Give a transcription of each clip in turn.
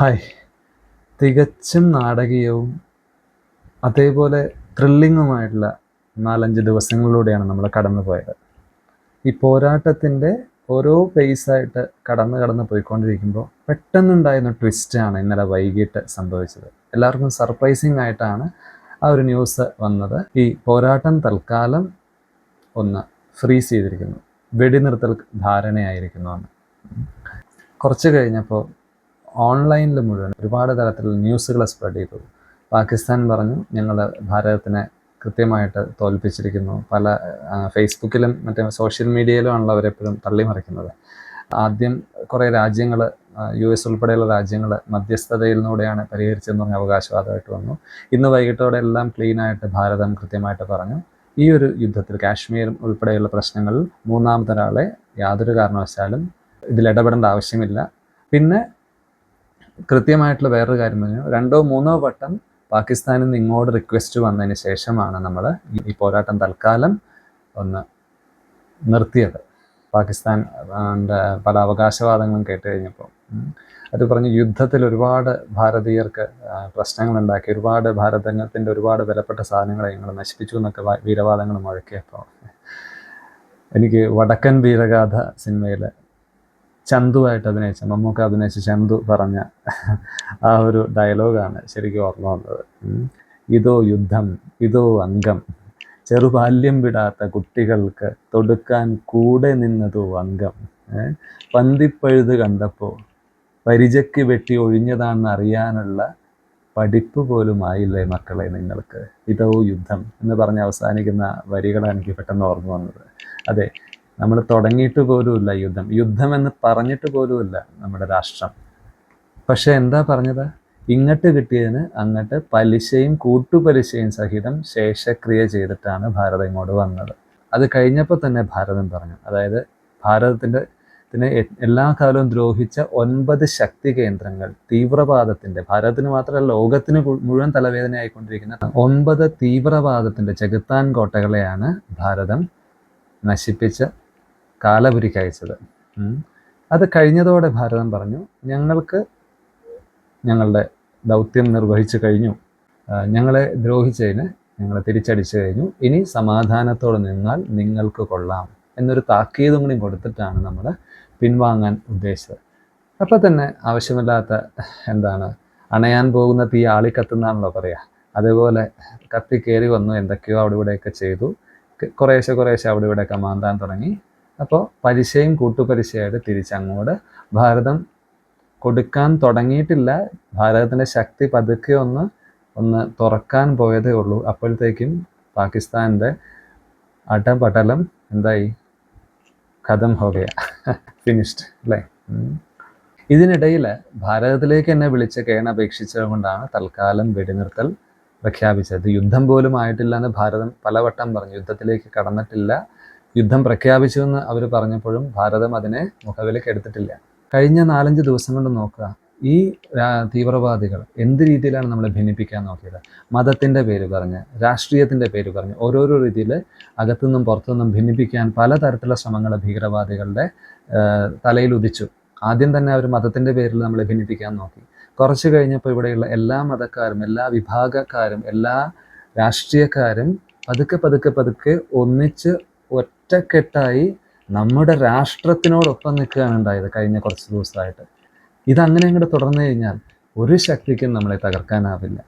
Hi. തികച്ചും നാടകീയവും അതേപോലെ ത്രില്ലിങ്ങുമായിട്ടുള്ള നാലഞ്ച് ദിവസങ്ങളിലൂടെയാണ് നമ്മൾ കടന്നു പോയത്. ഈ പോരാട്ടത്തിന്റെ ഓരോ ഫേസായിട്ട് കടന്ന് കടന്ന് പോയിക്കൊണ്ടിരിക്കുമ്പോൾ പെട്ടെന്നുണ്ടായിരുന്ന ട്വിസ്റ്റാണ് ഇന്നലെ വൈകിട്ട് സംഭവിച്ചത്. എല്ലാവർക്കും സർപ്രൈസിങ് ആയിട്ടാണ് ആ ഒരു ന്യൂസ് വന്നത്. ഈ പോരാട്ടം തൽക്കാലം ഒന്ന് ഫ്രീസ് ചെയ്തിരിക്കുന്നു. വെടിനിർത്തൽ ധാരണയായിരിക്കുന്നു എന്ന് കുറച്ച് കഴിഞ്ഞപ്പോൾ ഓൺലൈനിൽ മുഴുവൻ ഒരുപാട് തരത്തിലുള്ള ന്യൂസുകൾ സ്പ്രെഡ് ചെയ്തു. പാകിസ്ഥാൻ പറഞ്ഞു ഞങ്ങൾ ഭാരതത്തിനെ കൃത്യമായിട്ട് തോൽപ്പിച്ചിരിക്കുന്നു. പല ഫേസ്ബുക്കിലും മറ്റേ സോഷ്യൽ മീഡിയയിലുമാണല്ലോ അവരെപ്പോഴും തള്ളിമറിക്കുന്നത്. ആദ്യം കുറേ രാജ്യങ്ങൾ യു എസ് ഉൾപ്പെടെയുള്ള രാജ്യങ്ങൾ മധ്യസ്ഥതയിലൂടെയാണ് പരിഹരിച്ചതെന്ന് പറഞ്ഞ അവകാശവാദമായിട്ട് വന്നു. ഇന്ന് വൈകിട്ടോടെ എല്ലാം ക്ലീനായിട്ട് ഭാരതം കൃത്യമായിട്ട് പറഞ്ഞു. ഈ ഒരു യുദ്ധത്തിൽ കാശ്മീർ ഉൾപ്പെടെയുള്ള പ്രശ്നങ്ങളിൽ മൂന്നാമതൊരാളെ യാതൊരു കാരണവശാലും ഇതിൽ ഇടപെടേണ്ട ആവശ്യമില്ല. പിന്നെ കൃത്യമായിട്ടുള്ള വേറൊരു കാര്യം പറഞ്ഞു രണ്ടോ മൂന്നോ വട്ടം പാകിസ്ഥാനിൽ നിന്ന് ഇങ്ങോട്ട് റിക്വസ്റ്റ് വന്നതിന് ശേഷമാണ് നമ്മൾ ഈ പോരാട്ടം തൽക്കാലം ഒന്ന് നിർത്തിയത്. പാകിസ്ഥാൻ പല അവകാശവാദങ്ങളും കേട്ട് കഴിഞ്ഞപ്പോൾ. അത് പറഞ്ഞ് യുദ്ധത്തിൽ ഒരുപാട് ഭാരതീയർക്ക് പ്രശ്നങ്ങളുണ്ടാക്കി ഒരുപാട് ഭാരതത്തിന്റെ ഒരുപാട് വിലപ്പെട്ട സാധനങ്ങളെ ഞങ്ങൾ നശിപ്പിച്ചു എന്നൊക്കെ വീരവാദങ്ങൾ മുഴക്കിയപ്പോൾ. എനിക്ക് വടക്കൻ വീരഗാഥ സിനിമയിൽ ചന്തുവായിട്ട് അഭിനയിച്ച മമ്മൂക്ക അഭിനയിച്ച ചന്തു പറഞ്ഞ ആ ഒരു ഡയലോഗാണ് ശരിക്കും ഓർമ്മ വന്നത്. ഇതോ യുദ്ധം ഇതോ അംഗം. ചെറുബാല്യം വിടാത്ത കുട്ടികൾക്ക് തൊടുക്കാൻ കൂടെ നിന്നതോ അംഗം? പന്തിപ്പഴുത് കണ്ടപ്പോൾ പരിചയ്ക്ക് വെട്ടി ഒഴിഞ്ഞതാണെന്ന് അറിയാനുള്ള പഠിപ്പ് പോലും ആയില്ലേ മക്കളെ നിങ്ങൾക്ക്? ഇതോ യുദ്ധം എന്ന് പറഞ്ഞ് അവസാനിക്കുന്ന വരികളാണ് എനിക്ക് പെട്ടെന്ന് ഓർമ്മ വന്നത്. അതെ നമ്മൾ തുടങ്ങിയിട്ട് പോലുമില്ല യുദ്ധം. യുദ്ധം എന്ന് പറഞ്ഞിട്ട് പോലുമില്ല നമ്മുടെ രാഷ്ട്രം. പക്ഷെ എന്താ പറഞ്ഞത്? ഇങ്ങോട്ട് കിട്ടിയതിന് അങ്ങോട്ട് പലിശയും കൂട്ടുപലിശയും സഹിതം ശേഷക്രിയ ചെയ്തിട്ടാണ് ഭാരതം ഇങ്ങോട്ട് വന്നത്. അത് കഴിഞ്ഞപ്പോൾ തന്നെ ഭാരതം പറഞ്ഞു. അതായത് ഭാരതത്തിന്റെ എല്ലാ കാലവും ദ്രോഹിച്ച ഒൻപത് ശക്തി കേന്ദ്രങ്ങൾ തീവ്രവാദത്തിന്റെ ഭാരതത്തിന് മാത്രമല്ല ലോകത്തിന് മുഴുവൻ മുഴുവൻ തലവേദനയായിക്കൊണ്ടിരിക്കുന്ന ഒൻപത് തീവ്രവാദത്തിന്റെ ചെകുത്താൻ കോട്ടകളെയാണ് ഭാരതം നശിപ്പിച്ച് കാലപുരിക്ക് അയച്ചത് അത് കഴിഞ്ഞതോടെ ഭാരതം പറഞ്ഞു ഞങ്ങൾക്ക് ഞങ്ങളുടെ ദൗത്യം നിർവഹിച്ചു കഴിഞ്ഞു. ഞങ്ങളെ ദ്രോഹിച്ചതിന് ഞങ്ങളെ തിരിച്ചടിച്ചു കഴിഞ്ഞു. ഇനി സമാധാനത്തോടെ നിന്നാൽ നിങ്ങൾക്ക് കൊള്ളാം എന്നൊരു താക്കീതും കൂടി കൊടുത്തിട്ടാണ് നമ്മൾ പിൻവാങ്ങാൻ ഉദ്ദേശിച്ചത്. അപ്പോൾ തന്നെ ആവശ്യമില്ലാത്ത എന്താണ് അണയാൻ പോകുന്ന തീ ആളി കത്തുന്നാണല്ലോ പറയുക അതേപോലെ കത്തി കയറി വന്നു എന്തൊക്കെയോ അവിടെ ഇവിടെയൊക്കെ ചെയ്തു കുറേശ്ശെ കുറേശ്ശെ അവിടെ ഇവിടെയൊക്കെ മാന്താൻ തുടങ്ങി. അപ്പോൾ പലിശയും കൂട്ടുപലിശയായിട്ട് തിരിച്ചങ്ങോട്ട് ഭാരതം കൊടുക്കാൻ തുടങ്ങിയിട്ടില്ല. ഭാരതത്തിന്റെ ശക്തി പതുക്കെ ഒന്ന് ഒന്ന് തുറക്കാൻ പോയതേ ഉള്ളൂ. അപ്പോഴത്തേക്കും പാകിസ്ഥാന്റെ അടപടലം എന്തായി? കഥം ഹോഗയ ഫിനിഷ്ഡ് അല്ലേ. ഇതിനിടയിൽ ഭാരതത്തിലേക്ക് എന്നെ അപേക്ഷിച്ചത് കൊണ്ടാണ് തൽക്കാലം വെടിനിർത്തൽ പ്രഖ്യാപിച്ചത്. യുദ്ധം പോലും ആയിട്ടില്ല എന്ന് ഭാരതം പലവട്ടം പറഞ്ഞു. യുദ്ധത്തിലേക്ക് കടന്നിട്ടില്ല. യുദ്ധം പ്രഖ്യാപിച്ചുവെന്ന് അവർ പറഞ്ഞപ്പോഴും ഭാരതം അതിനെ മുഖവിലേക്ക് എടുത്തിട്ടില്ല. കഴിഞ്ഞ നാലഞ്ച് ദിവസം കൊണ്ട് നോക്കുക ഈ തീവ്രവാദികൾ എന്ത് രീതിയിലാണ് നമ്മളെ ഭിന്നിപ്പിക്കാൻ നോക്കിയത്? മതത്തിന്റെ പേര് പറഞ്ഞ് രാഷ്ട്രീയത്തിന്റെ പേര് പറഞ്ഞ് ഓരോരോ രീതിയിൽ അകത്തുനിന്നും പുറത്തുനിന്നും ഭിന്നിപ്പിക്കാൻ പലതരത്തിലുള്ള ശ്രമങ്ങൾ ഭീകരവാദികളുടെ തലയിൽ ഉദിച്ചു. ആദ്യം തന്നെ അവർ മതത്തിന്റെ പേരിൽ നമ്മളെ ഭിന്നിപ്പിക്കാൻ നോക്കി. കുറച്ച് കഴിഞ്ഞപ്പോൾ ഇവിടെയുള്ള എല്ലാ മതക്കാരും എല്ലാ വിഭാഗക്കാരും എല്ലാ രാഷ്ട്രീയക്കാരും പതുക്കെ പതുക്കെ പതുക്കെ ഒന്നിച്ച് ഒറ്റക്കെട്ടായി നമ്മുടെ രാഷ്ട്രത്തിനോടൊപ്പം നിൽക്കുകയാണ് ഉണ്ടായത് കഴിഞ്ഞ കുറച്ച് ദിവസമായിട്ട്. ഇതങ്ങനെ അങ്ങോട്ട് തുടർന്നു കഴിഞ്ഞാൽ ഒരു ശക്തിക്കും നമ്മളെ തകർക്കാനാവില്ല.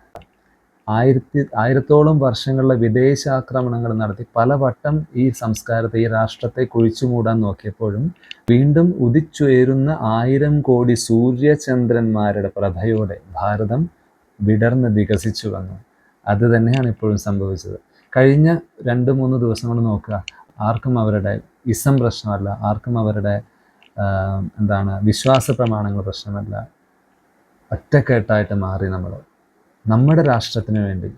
ആയിരത്തി ആയിരത്തോളം വർഷങ്ങളിലെ വിദേശാക്രമണങ്ങൾ നടത്തി പല വട്ടം ഈ സംസ്കാരത്തെ ഈ രാഷ്ട്രത്തെ കുഴിച്ചു മൂടാൻ നോക്കിയപ്പോഴും വീണ്ടും ഉദിച്ചുയരുന്ന ആയിരം കോടി സൂര്യചന്ദ്രന്മാരുടെ പ്രഭയോടെ ഭാരതം വിടർന്ന് വികസിച്ചു വന്നു. അത് തന്നെയാണ് ഇപ്പോഴും സംഭവിച്ചത്. കഴിഞ്ഞ രണ്ട് മൂന്ന് ദിവസം കൊണ്ട് നോക്കുക. ആർക്കും അവരുടെ ഇസം പ്രശ്നമല്ല ആർക്കും അവരുടെ എന്താണ് വിശ്വാസ പ്രമാണങ്ങൾ പ്രശ്നമല്ല. ഒറ്റക്കെട്ടായിട്ട് മാറി നമ്മൾ നമ്മുടെ രാഷ്ട്രത്തിന് വേണ്ടി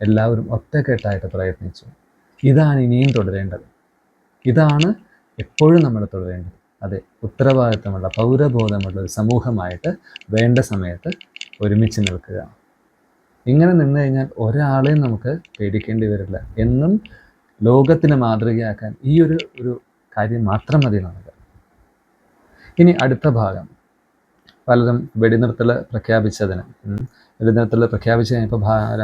എല്ലാവരും ഒറ്റക്കെട്ടായിട്ട് പ്രയത്നിച്ചു. ഇതാണ് ഇനിയും തുടരേണ്ടത്. ഇതാണ് എപ്പോഴും നമ്മൾ തുടരേണ്ടത്. അതെ ഉത്തരവാദിത്തമുള്ള പൗരബോധമുള്ള ഒരു സമൂഹമായിട്ട് വേണ്ട സമയത്ത് ഒരുമിച്ച് നിൽക്കുക. ഇങ്ങനെ നിന്ന് കഴിഞ്ഞാൽ ഒരാളെയും നമുക്ക് പേടിക്കേണ്ടി വരില്ല. എന്നും ലോകത്തിന് മാതൃകയാക്കാൻ ഈ ഒരു ഒരു കാര്യം മാത്രം മതി നമുക്ക് ഇനി അടുത്ത ഭാഗം. പലരും വെടിനിർത്തൽ പ്രഖ്യാപിച്ചതിന് വെടിനിർത്തൽ പ്രഖ്യാപിച്ചു കഴിഞ്ഞപ്പോൾ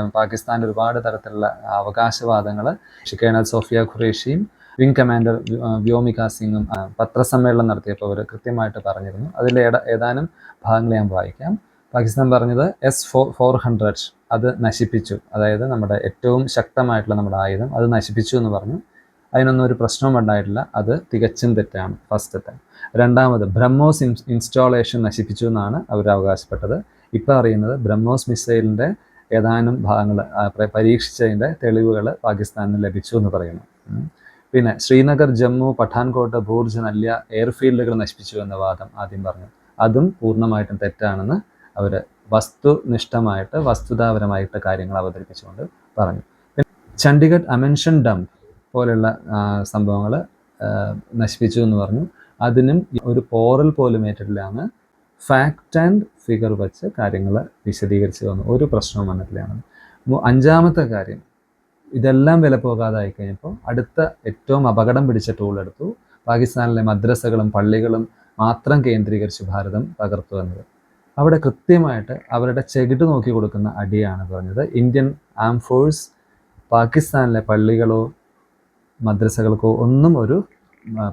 പാകിസ്ഥാൻ ഒരുപാട് തരത്തിലുള്ള അവകാശവാദങ്ങൾ ഷിക്കേണൽ സോഫിയ ഖുറേഷിയും വിംഗ് കമാൻഡർ വ്യോ- വ്യോമിക സിംഗും പത്രസമ്മേളനം നടത്തിയപ്പോൾ അവർ കൃത്യമായിട്ട് പറഞ്ഞിരുന്നു. അതിൽ ഏതാനും ഭാഗങ്ങൾ ഞാൻ വായിക്കാം. പാകിസ്ഥാൻ പറഞ്ഞത് എസ് ഫോർ ഫോർ ഹൺഡ്രഡ് അത് നശിപ്പിച്ചു. അതായത് നമ്മുടെ ഏറ്റവും ശക്തമായിട്ടുള്ള നമ്മുടെ ആയുധം അത് നശിപ്പിച്ചു എന്ന് പറഞ്ഞു. അതിനൊന്നും ഒരു പ്രശ്നവും ഉണ്ടായിട്ടില്ല. അത് തികച്ചും തെറ്റാണ്. ഫസ്റ്റ് തെറ്റ് രണ്ടാമത് ബ്രഹ്മോസ് ഇൻ ഇൻസ്റ്റാളേഷൻ നശിപ്പിച്ചു എന്നാണ് അവർ അവകാശപ്പെട്ടത്. ഇപ്പോൾ അറിയുന്നത് ബ്രഹ്മോസ് മിസൈലിന്റെ ഏതാനും ഭാഗങ്ങൾ പരീക്ഷിച്ചതിന്റെ തെളിവുകൾ പാകിസ്ഥാനിന് ലഭിച്ചു എന്ന് പറയുന്നു. പിന്നെ ശ്രീനഗർ ജമ്മു പഠാൻകോട്ട് ഭൂർജ് നല്ല എയർഫീൽഡുകൾ നശിപ്പിച്ചു എന്ന വാദം ആദ്യം പറഞ്ഞു. അതും പൂർണമായിട്ടും തെറ്റാണെന്ന് അവർ വസ്തുനിഷ്ഠമായിട്ട് വസ്തുതാപരമായിട്ട് കാര്യങ്ങൾ അവതരിപ്പിച്ചുകൊണ്ട് പറഞ്ഞു. ചണ്ഡീഗഡ് അമെൻഷൻ ഡം പോലുള്ള സംഭവങ്ങൾ നശിപ്പിച്ചു എന്ന് പറഞ്ഞു. അതിനും ഒരു പോറൽ പോലും ഏറ്റിട്ടില്ലാന്ന് ഫാക്റ്റ് ആൻഡ് ഫിഗർ വച്ച് കാര്യങ്ങൾ വിശദീകരിച്ചു വന്നു. ഒരു പ്രശ്നവും വന്നിട്ടില്ല അഞ്ചാമത്തെ കാര്യം ഇതെല്ലാം വില പോകാതായി കഴിഞ്ഞപ്പോൾ അടുത്ത ഏറ്റവും അപകടം പിടിച്ച ടൂൾ എടുത്തു. പാകിസ്ഥാനിലെ മദ്രസകളും പള്ളികളും മാത്രം കേന്ദ്രീകരിച്ച് ഭാരതം തകർത്തു എന്നത്. അവിടെ കൃത്യമായിട്ട് അവരുടെ ചെകിട്ട് നോക്കി കൊടുക്കുന്ന അടിയാണ് പറഞ്ഞത്. ഇന്ത്യൻ ആം ഫോഴ്സ് പാകിസ്ഥാനിലെ പള്ളികളോ മദ്രസകൾക്കോ ഒന്നും ഒരു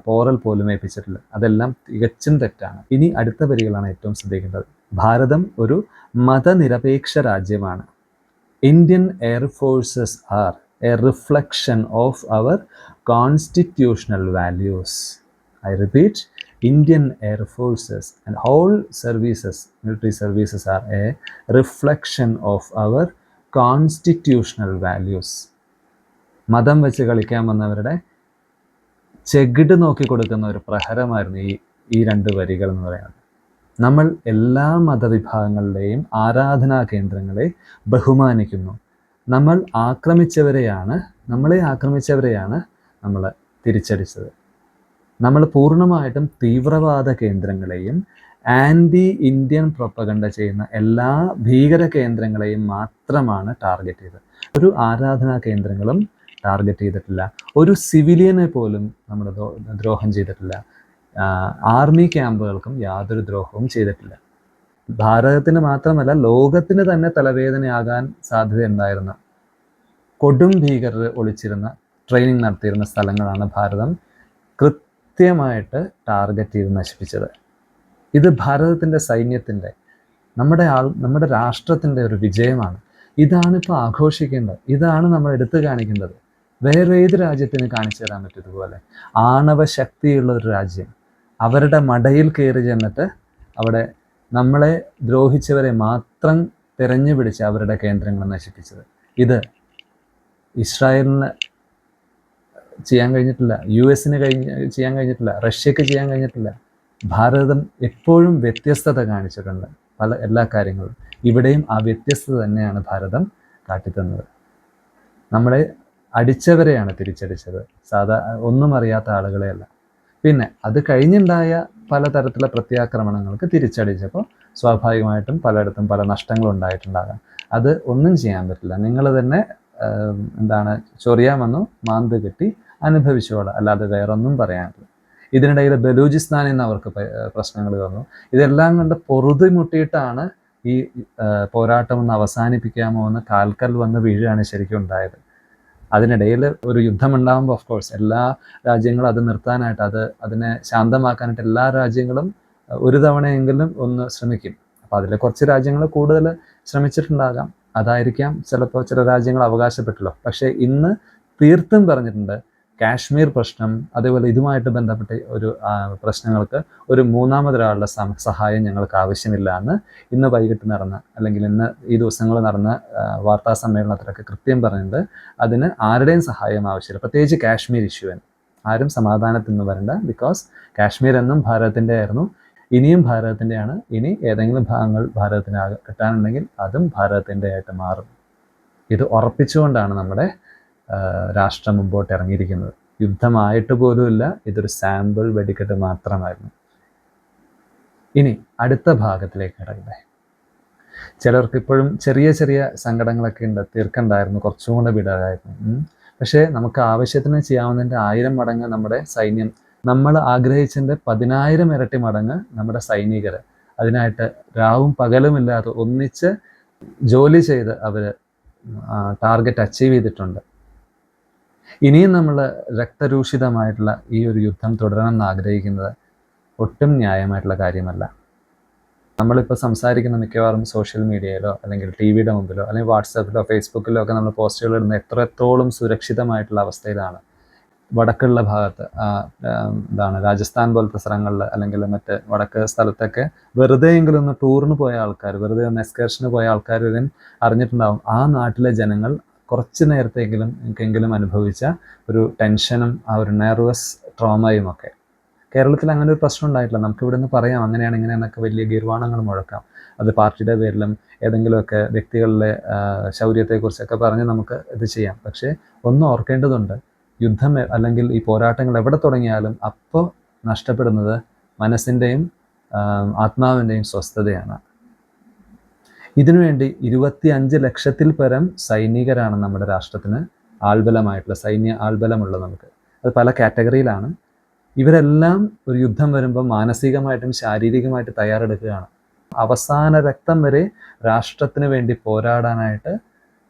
പോറൽ പോലും ഏൽപ്പിച്ചിട്ടില്ല. അതെല്ലാം തികച്ചും തെറ്റാണ്. ഇനി അടുത്ത വരികളാണ് ഏറ്റവും ശ്രദ്ധിക്കേണ്ടത്. ഭാരതം ഒരു മതനിരപേക്ഷ രാജ്യമാണ്. Indian air forces are a reflection of our constitutional values I repeat Indian air forces and all services military services are a reflection of our constitutional values മതം വെച്ച് കളിക്കാൻ വന്നവരുടെ ചെകിട് നോക്കി കൊടുക്കുന്ന ഒരു പ്രഹരമായിരുന്നു ഈ ഈ രണ്ട് വരികൾ എന്ന് പറയുന്നത്. നമ്മൾ എല്ലാ മതവിഭാഗങ്ങളുടെയും ആരാധനാ കേന്ദ്രങ്ങളെ ബഹുമാനിക്കുന്നു. നമ്മൾ ആക്രമിച്ചവരെയാണ് നമ്മളെ ആക്രമിച്ചവരെയാണ് നമ്മൾ തിരിച്ചടിച്ചത്. നമ്മൾ പൂർണമായിട്ടും തീവ്രവാദ കേന്ദ്രങ്ങളെയും ആന്റി ഇന്ത്യൻ പ്രൊപ്പഗണ്ട ചെയ്യുന്ന എല്ലാ ഭീകര കേന്ദ്രങ്ങളെയും മാത്രമാണ് ടാർഗറ്റ് ചെയ്തത്. ഒരു ആരാധനാ കേന്ദ്രങ്ങളും ടാർഗറ്റ് ചെയ്തിട്ടില്ല. ഒരു സിവിലിയനെ പോലും നമ്മൾ ദ്രോഹം ചെയ്തിട്ടില്ല. ആർമി ക്യാമ്പുകൾക്കും യാതൊരു ദ്രോഹവും ചെയ്തിട്ടില്ല. ഭാരതത്തിന് മാത്രമല്ല ലോകത്തിന് തന്നെ തലവേദനയാകാൻ സാധ്യത ഉണ്ടായിരുന്ന കൊടും ഭീകരർ ഒളിച്ചിരുന്ന ട്രെയിനിങ് നടത്തിയിരുന്ന സ്ഥലങ്ങളാണ് ഭാരതം. കൃത്യമായിട്ട് ടാർഗറ്റ് ചെയ്ത് നശിപ്പിച്ചത്. ഇത് ഭാരതത്തിന്റെ സൈന്യത്തിന്റെ നമ്മുടെ ആൾ നമ്മുടെ രാഷ്ട്രത്തിന്റെ ഒരു വിജയമാണ്. ഇതാണ് ഇപ്പോൾ ആഘോഷിക്കേണ്ടത്. ഇതാണ് നമ്മൾ എടുത്തു കാണിക്കേണ്ടത്. വേറെ ഏത് രാജ്യത്തിന് കാണിച്ചു തരാൻ പറ്റും ഇതുപോലെ? ആണവ ശക്തിയുള്ള ഒരു രാജ്യം. അവരുടെ മടയിൽ കയറി ചെന്നിട്ട് അവിടെ നമ്മളെ ദ്രോഹിച്ചവരെ മാത്രം തിരഞ്ഞു പിടിച്ച് അവരുടെ കേന്ദ്രങ്ങൾ നശിപ്പിച്ചത്. ഇത് ഇസ്രായേലിന് ചെയ്യാൻ കഴിഞ്ഞിട്ടില്ല. യു എസിന് കഴിഞ്ഞ് ചെയ്യാൻ കഴിഞ്ഞിട്ടില്ല. റഷ്യക്ക് ചെയ്യാൻ കഴിഞ്ഞിട്ടില്ല. ഭാരതം എപ്പോഴും വ്യത്യസ്തത കാണിച്ചിട്ടുണ്ട് പല എല്ലാ കാര്യങ്ങളും. ഇവിടെയും ആ വ്യത്യസ്തത തന്നെയാണ് ഭാരതം കാട്ടിത്തന്നത്. നമ്മളെ അടിച്ചവരെയാണ് തിരിച്ചടിച്ചത്. സാധാ ഒന്നും അറിയാത്ത ആളുകളെയല്ല പിന്നെ അത് കഴിഞ്ഞുണ്ടായ പലതരത്തിലുള്ള പ്രത്യാക്രമണങ്ങൾക്ക് തിരിച്ചടിച്ചപ്പോൾ സ്വാഭാവികമായിട്ടും പലയിടത്തും പല നഷ്ടങ്ങളും ഉണ്ടായിട്ടുണ്ടാകാം. അത് ഒന്നും ചെയ്യാൻ പറ്റില്ല. നിങ്ങൾ തന്നെ എന്താണ് ചൊറിയാമെന്നു മാന്ത് കെട്ടി അനുഭവിച്ചോളാം. അല്ലാതെ വേറൊന്നും പറയാനില്ല. ഇതിനിടയിൽ ബലൂചിസ്ഥാൻ എന്ന് അവർക്ക് പ്രശ്നങ്ങൾ വന്നു. ഇതെല്ലാം കൊണ്ട് പൊറുതിമുട്ടിയിട്ടാണ് ഈ പോരാട്ടം ഒന്ന് അവസാനിപ്പിക്കാമോ എന്ന് കാൽക്കൽ വന്ന് വീഴുകയാണ് ശരിക്കും ഉണ്ടായത്. അതിനിടയിൽ ഒരു യുദ്ധം ഉണ്ടാകുമ്പോൾ ഓഫ് കോഴ്സ് എല്ലാ രാജ്യങ്ങളും അത് നിർത്താനായിട്ട് അത് അതിനെ ശാന്തമാക്കാനായിട്ട് എല്ലാ രാജ്യങ്ങളും ഒരു തവണയെങ്കിലും ഒന്ന് ശ്രമിക്കും. അപ്പോൾ അതിൽ കുറച്ച് രാജ്യങ്ങൾ കൂടുതൽ ശ്രമിച്ചിട്ടുണ്ടാകാം. അതായിരിക്കാം ചിലപ്പോൾ ചില രാജ്യങ്ങൾ അവകാശപ്പെട്ടല്ലോ. പക്ഷേ ഇന്ന് തീർത്തും പറഞ്ഞിട്ടുണ്ട് കാശ്മീർ പ്രശ്നം അതേപോലെ ഇതുമായിട്ട് ബന്ധപ്പെട്ട ഒരു പ്രശ്നങ്ങൾക്ക് ഒരു മൂന്നാമതൊരാളുടെ സഹായം ഞങ്ങൾക്ക് ആവശ്യമില്ല എന്ന് ഇന്ന് വൈകിട്ട് നടന്ന അല്ലെങ്കിൽ ഇന്ന് ഈ ദിവസങ്ങൾ നടന്ന വാർത്താ സമ്മേളനത്തിലൊക്കെ കൃത്യം പറഞ്ഞിട്ടുണ്ട്. അതിന് ആരുടെയും സഹായം ആവശ്യമില്ല. പ്രത്യേകിച്ച് കാശ്മീർ ഇഷ്യൂവിന് ആരും സമാധാനത്തിൽ നിന്ന് വരണ്ട ബിക്കോസ് കാശ്മീർ എന്നും ഭാരതത്തിന്റെ ആയിരുന്നു ഇനിയും ഭാരതത്തിന്റെയാണ്. ഇനി ഏതെങ്കിലും ഭാഗങ്ങൾ ഭാരതത്തിന് കിട്ടാനുണ്ടെങ്കിൽ അതും ഭാരതത്തിന്റെ ആയിട്ട് മാറും. ഇത് ഉറപ്പിച്ചുകൊണ്ടാണ് നമ്മുടെ രാഷ്ട്രം മുമ്പോട്ട് ഇറങ്ങിയിരിക്കുന്നത്. യുദ്ധമായിട്ട് പോലുമില്ല ഇതൊരു സാമ്പിൾ വെടിക്കെട്ട് മാത്രമായിരുന്നു. ഇനി അടുത്ത ഭാഗത്തിലേക്ക് കിടക്കട്ടെ. ചിലർക്ക് ഇപ്പോഴും ചെറിയ ചെറിയ സങ്കടങ്ങളൊക്കെ ഉണ്ട് തീർക്കണ്ടായിരുന്നു കുറച്ചും കൂടെ വിടാതായിരുന്നു പക്ഷേ നമുക്ക് ആവശ്യത്തിന് ചെയ്യാവുന്നതിന്റെ ആയിരം മടങ്ങ് നമ്മുടെ സൈന്യം നമ്മൾ ആഗ്രഹിച്ചതിന്റെ പതിനായിരം ഇരട്ടി മടങ്ങ് നമ്മുടെ സൈനികർ അതിനായിട്ട് രാവും പകലും ഇല്ലാതെ ഒന്നിച്ച് ജോലി ചെയ്ത് അവർ ടാർഗറ്റ് അച്ചീവ് ചെയ്തിട്ടുണ്ട്. ഇനിയും നമ്മൾ രക്തരൂഷിതമായിട്ടുള്ള ഈ ഒരു യുദ്ധം തുടരണം എന്ന് ആഗ്രഹിക്കുന്നത് ഒട്ടും ന്യായമായിട്ടുള്ള കാര്യമല്ല. നമ്മളിപ്പോൾ സംസാരിക്കുന്ന മിക്കവാറും സോഷ്യൽ മീഡിയയിലോ അല്ലെങ്കിൽ ടി വിയുടെ മുമ്പിലോ അല്ലെങ്കിൽ വാട്സാപ്പിലോ ഫേസ്ബുക്കിലോ ഒക്കെ നമ്മൾ പോസ്റ്റുകൾ ഇടുന്ന എത്രത്തോളം സുരക്ഷിതമായിട്ടുള്ള അവസ്ഥയിലാണ്. വടക്കുള്ള ഭാഗത്ത് എന്താണ് രാജസ്ഥാൻ പോലത്തെ സ്ഥലങ്ങളിൽ അല്ലെങ്കിൽ മറ്റ് വടക്ക് സ്ഥലത്തൊക്കെ വെറുതെയെങ്കിലും ഒന്ന് ടൂറിന് പോയ ആൾക്കാർ വെറുതെ ഒന്ന് എക്സ്കർഷന് പോയ ആൾക്കാർ വരെ അറിഞ്ഞിട്ടുണ്ടാവും ആ നാട്ടിലെ ജനങ്ങൾ കുറച്ച് നേരത്തെങ്കിലും എനിക്കെങ്കിലും അനുഭവിച്ച ഒരു ടെൻഷനും ആ ഒരു നെർവസ് ട്രോമയും ഒക്കെ കേരളത്തിൽ അങ്ങനെ ഒരു പ്രശ്നം ഉണ്ടായിട്ടില്ല. നമുക്ക് ഇവിടെ നിന്ന് പറയാം അങ്ങനെയാണ് ഇങ്ങനെയെന്നൊക്കെ വലിയ ഗീർവാണങ്ങൾ മുഴക്കാം. അത് പാർട്ടിയുടെ പേരിലും ഏതെങ്കിലുമൊക്കെ വ്യക്തികളിലെ ശൗര്യത്തെക്കുറിച്ചൊക്കെ പറഞ്ഞ് നമുക്ക് ഇത് ചെയ്യാം. പക്ഷേ ഒന്ന് ഓർക്കേണ്ടതുണ്ട് യുദ്ധം അല്ലെങ്കിൽ ഈ പോരാട്ടങ്ങൾ എവിടെ തുടങ്ങിയാലും അപ്പോൾ നഷ്ടപ്പെടുന്നത് മനസ്സിന്റെയും ആത്മാവിന്റെയും സ്വസ്ഥതയാണ്. ഇതിനുവേണ്ടി ഇരുപത്തി അഞ്ച് ലക്ഷത്തിൽ പരം സൈനികരാണ് നമ്മുടെ രാഷ്ട്രത്തിന് ആൾബലമായിട്ടുള്ള സൈന്യ ആൾബലമുള്ളത് നമുക്ക്. അത് പല കാറ്റഗറിയിലാണ്. ഇവരെല്ലാം ഒരു യുദ്ധം വരുമ്പോൾ മാനസികമായിട്ടും ശാരീരികമായിട്ട് തയ്യാറെടുക്കുകയാണ്. അവസാന രക്തം വരെ രാഷ്ട്രത്തിന് വേണ്ടി പോരാടാനായിട്ട്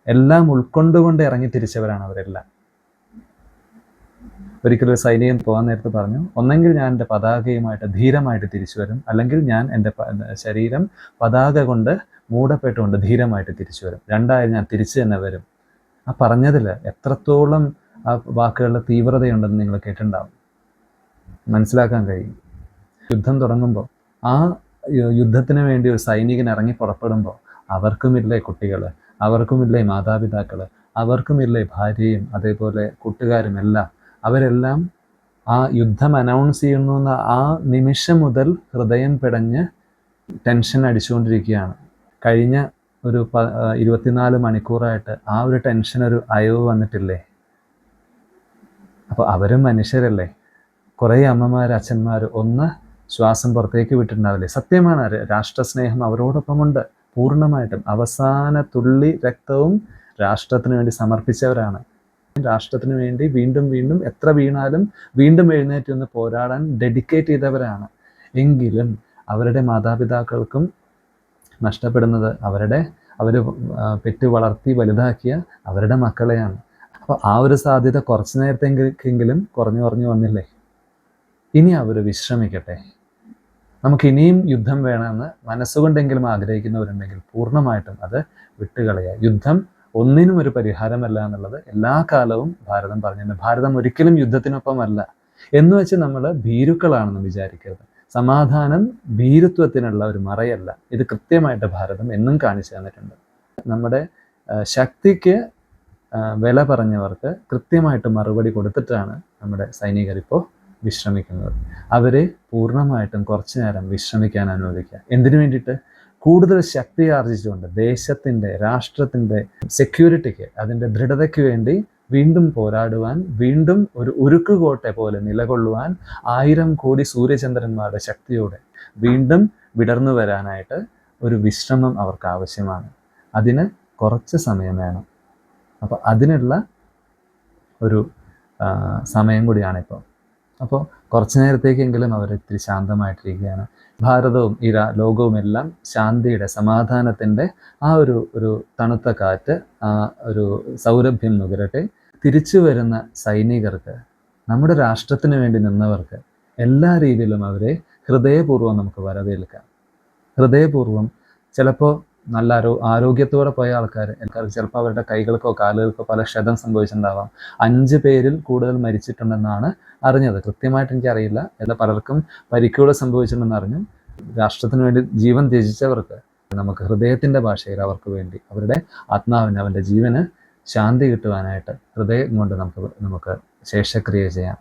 എല്ലാം ഉൾക്കൊണ്ടുകൊണ്ട് ഇറങ്ങി തിരിച്ചവരാണ് അവരെല്ലാം. ഒരിക്കലും ഒരു സൈനികൻ പോകാൻ നേരത്ത് പറഞ്ഞു ഒന്നെങ്കിൽ ഞാൻ എന്റെ പതാകയുമായിട്ട് ധീരമായിട്ട് തിരിച്ചു വരും അല്ലെങ്കിൽ ഞാൻ എന്റെ ശരീരം പതാക കൊണ്ട് മൂടപ്പെട്ടുകൊണ്ട് ധീരമായിട്ട് തിരിച്ചു വരും. രണ്ടായാലും ഞാൻ തിരിച്ചു തന്നെ വരും. ആ പറഞ്ഞതിൽ എത്രത്തോളം ആ വാക്കുകളുടെ തീവ്രതയുണ്ടെന്ന് നിങ്ങൾ കേട്ടിട്ടുണ്ടാവും. മനസ്സിലാക്കാൻ കഴിയും. യുദ്ധം തുടങ്ങുമ്പോൾ ആ യുദ്ധത്തിന് വേണ്ടി ഒരു സൈനികൻ ഇറങ്ങി പുറപ്പെടുമ്പോൾ അവർക്കുമില്ലേ കുട്ടികൾ അവർക്കുമില്ലേ മാതാപിതാക്കൾ അവർക്കുമില്ലേ ഭാര്യയും അതേപോലെ കൂട്ടുകാരും എല്ലാം? അവരെല്ലാം ആ യുദ്ധം അനൗൺസ് ചെയ്യുന്നു ആ നിമിഷം മുതൽ ഹൃദയം പിടഞ്ഞ് ടെൻഷൻ അടിച്ചുകൊണ്ടിരിക്കുകയാണ്. കഴിഞ്ഞ ഒരു പ ഇരുപത്തിനാല് മണിക്കൂറായിട്ട് ആ ഒരു ടെൻഷൻ ഒരു അയവ് വന്നിട്ടില്ലേ? അപ്പോൾ അവരും മനുഷ്യരല്ലേ? കുറേ അമ്മമാർ അച്ഛന്മാർ ഒന്ന് ശ്വാസം പുറത്തേക്ക് വിട്ടിട്ടുണ്ടാവില്ലേ? സത്യമാണ് രാഷ്ട്രസ്നേഹം അവരോടൊപ്പമുണ്ട്. പൂർണമായിട്ടും. അവസാന തുള്ളി രക്തവും രാഷ്ട്രത്തിന് വേണ്ടി സമർപ്പിച്ചവരാണ്. രാഷ്ട്രത്തിന് വേണ്ടി വീണ്ടും വീണ്ടും എത്ര വീണാലും വീണ്ടും എഴുന്നേറ്റ് നിന്ന് പോരാടാൻ ഡെഡിക്കേറ്റ് ചെയ്തവരാണ്. എങ്കിലും അവരുടെ മാതാപിതാക്കൾക്കും നഷ്ടപ്പെടുന്നത് അവരുടെ അവർ പെറ്റ് വളർത്തി വലുതാക്കിയ അവരുടെ മക്കളെയാണ്. അപ്പോൾ ആ ഒരു സാധ്യത കുറച്ച് നേരത്തെങ്കിലും കുറഞ്ഞു കുറഞ്ഞു വന്നില്ലേ? ഇനി അവർ വിശ്രമിക്കട്ടെ. നമുക്ക് ഇനിയും യുദ്ധം വേണമെന്ന് മനസ്സുകൊണ്ടെങ്കിലും ആഗ്രഹിക്കുന്നവരുണ്ടെങ്കിൽ പൂർണമായിട്ടും അത് വിട്ടുകളയുക യുദ്ധം ഒന്നിനും ഒരു പരിഹാരമല്ല എന്നുള്ളത് എല്ലാ കാലവും ഭാരതം പറഞ്ഞിട്ടുണ്ട്. ഭാരതം ഒരിക്കലും യുദ്ധത്തിനൊപ്പമല്ല. എന്ന് വെച്ച് നമ്മൾ ഭീരുക്കളാണെന്ന് വിചാരിക്കരുത്. സമാധാനം ഭീരുത്വത്തിനുള്ള ഒരു മറയല്ല. ഇത് കൃത്യമായിട്ട് ഭാരതം എന്നും കാണിച്ചു തന്നിട്ടുണ്ട്. നമ്മുടെ ശക്തിക്ക് വില പറഞ്ഞവർക്ക് കൃത്യമായിട്ട് മറുപടി കൊടുത്തിട്ടാണ് നമ്മുടെ സൈനികർ ഇപ്പോൾ വിശ്രമിക്കുന്നത്. അവരെ പൂർണമായിട്ടും കുറച്ചു നേരം വിശ്രമിക്കാൻ അനുവദിക്കുക. എന്തിനു വേണ്ടിയിട്ട്? കൂടുതൽ ശക്തി ആർജിച്ചുകൊണ്ട് ദേശത്തിന്റെ രാഷ്ട്രത്തിന്റെ സെക്യൂരിറ്റിക്ക് അതിന്റെ ദൃഢതയ്ക്ക് വേണ്ടി വീണ്ടും പോരാടുവാൻ വീണ്ടും ഒരു ഉരുക്കുകോട്ടെ പോലെ നിലകൊള്ളുവാൻ ആയിരം കോടി സൂര്യചന്ദ്രന്മാരുടെ ശക്തിയോടെ വീണ്ടും വിടർന്നു വരാനായിട്ട് ഒരു വിശ്രമം അവർക്ക് ആവശ്യമാണ് അതിന് കുറച്ച് സമയം വേണം. അപ്പോൾ അതിനുള്ള ഒരു സമയം കൂടിയാണ് ഇപ്പോൾ അപ്പോൾ കുറച്ച് നേരത്തേക്കെങ്കിലും അവർ ഇത്തിരി ശാന്തമായിട്ടിരിക്കുകയാണ്. ഭാരതവും ഇര ലോകവും എല്ലാം ശാന്തിയുടെ സമാധാനത്തിന്റെ ആ ഒരു ഒരു തണുത്ത കാറ്റ് ആ ഒരു സൗരഭ്യം നുകരട്ടെ തിരിച്ചു വരുന്ന സൈനികർക്ക് നമ്മുടെ രാഷ്ട്രത്തിന് വേണ്ടി നിന്നവർക്ക് എല്ലാ രീതിയിലും അവരെ ഹൃദയപൂർവം നമുക്ക് വരവേൽക്കാം. ഹൃദയപൂർവം ചിലപ്പോൾ നല്ല ആരോ ആരോഗ്യത്തോടെ പോയ ആൾക്കാർ ആൾക്കാർക്ക് ചിലപ്പോൾ അവരുടെ കൈകൾക്കോ കാലുകൾക്കോ പല ക്ഷതം സംഭവിച്ചിട്ടുണ്ടാവാം. അഞ്ച് പേരിൽ കൂടുതൽ മരിച്ചിട്ടുണ്ടെന്നാണ് അറിഞ്ഞത്. കൃത്യമായിട്ട് എനിക്കറിയില്ല. എല്ലാ പലർക്കും പരിക്കുകൾ സംഭവിച്ചിട്ടുണ്ടെന്ന് അറിഞ്ഞു രാഷ്ട്രത്തിന് വേണ്ടി ജീവൻ ത്യജിച്ചവർക്ക് നമുക്ക് ഹൃദയത്തിന്റെ ഭാഷയിൽ അവർക്ക് വേണ്ടി അവരുടെ ആത്മാവിന് അവന്റെ ജീവന് ശാന്തി കിട്ടുവാനായിട്ട് ഹൃദയം കൊണ്ട് നമുക്ക് നമുക്ക് ശേഷക്രിയ ചെയ്യാം.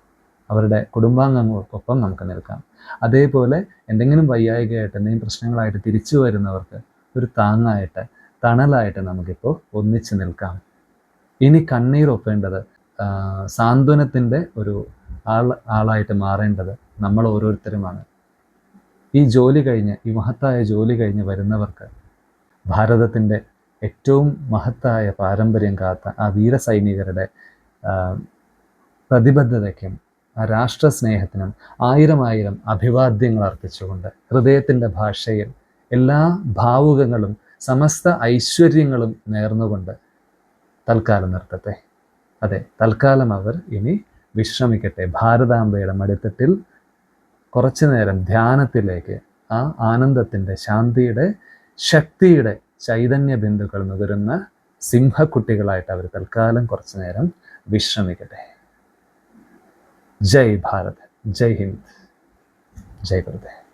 അവരുടെ കുടുംബാംഗങ്ങൾക്കൊപ്പം നമുക്ക് നിൽക്കാം. അതേപോലെ എന്തെങ്കിലും വയ്യായികയായിട്ട് എന്തെങ്കിലും പ്രശ്നങ്ങളായിട്ട് തിരിച്ചു വരുന്നവർക്ക് ഒരു താങ്ങായിട്ട് തണലായിട്ട് നമുക്കിപ്പോൾ ഒന്നിച്ചു നിൽക്കാം. ഇനി കണ്ണീരൊപ്പേണ്ടത് സാന്ത്വനത്തിന്റെ ഒരു ആൾ ആളായിട്ട് മാറേണ്ടത് നമ്മൾ ഓരോരുത്തരുമാണ്. ഈ ജോലി കഴിഞ്ഞ് ഈ മഹത്തായ ജോലി കഴിഞ്ഞ് വരുന്നവർക്ക് ഭാരതത്തിന്റെ ഏറ്റവും മഹത്തായ പാരമ്പര്യം കാത്ത ആ വീരസൈനികരുടെ പ്രതിബദ്ധതയ്ക്കും ആ രാഷ്ട്രസ്നേഹത്തിനും ആയിരം ആയിരം അഭിവാദ്യങ്ങൾ അർപ്പിച്ചുകൊണ്ട് ഹൃദയത്തിന്റെ ഭാഷയിൽ എല്ലാ ഭാവുകങ്ങളും സമസ്ത ഐശ്വര്യങ്ങളും നേർന്നുകൊണ്ട് തൽക്കാലം നിർത്തട്ടെ. അതെ തൽക്കാലം അവർ ഇനി വിശ്രമിക്കട്ടെ. ഭാരതാംബയുടെ മടിത്തട്ടിൽ കുറച്ചു നേരം ധ്യാനത്തിലേക്ക് ആ ആനന്ദത്തിന്റെ ശാന്തിയുടെ ശക്തിയുടെ ചൈതന്യ ബിന്ദുക്കൾ നുകരുന്ന സിംഹക്കുട്ടികളായിട്ട് അവർ തൽക്കാലം കുറച്ചു നേരം വിശ്രമിക്കട്ടെ. ജയ് ഭാരത്. ജയ് ഹിന്ദ്. ജയ് ഗുരുദേവ്.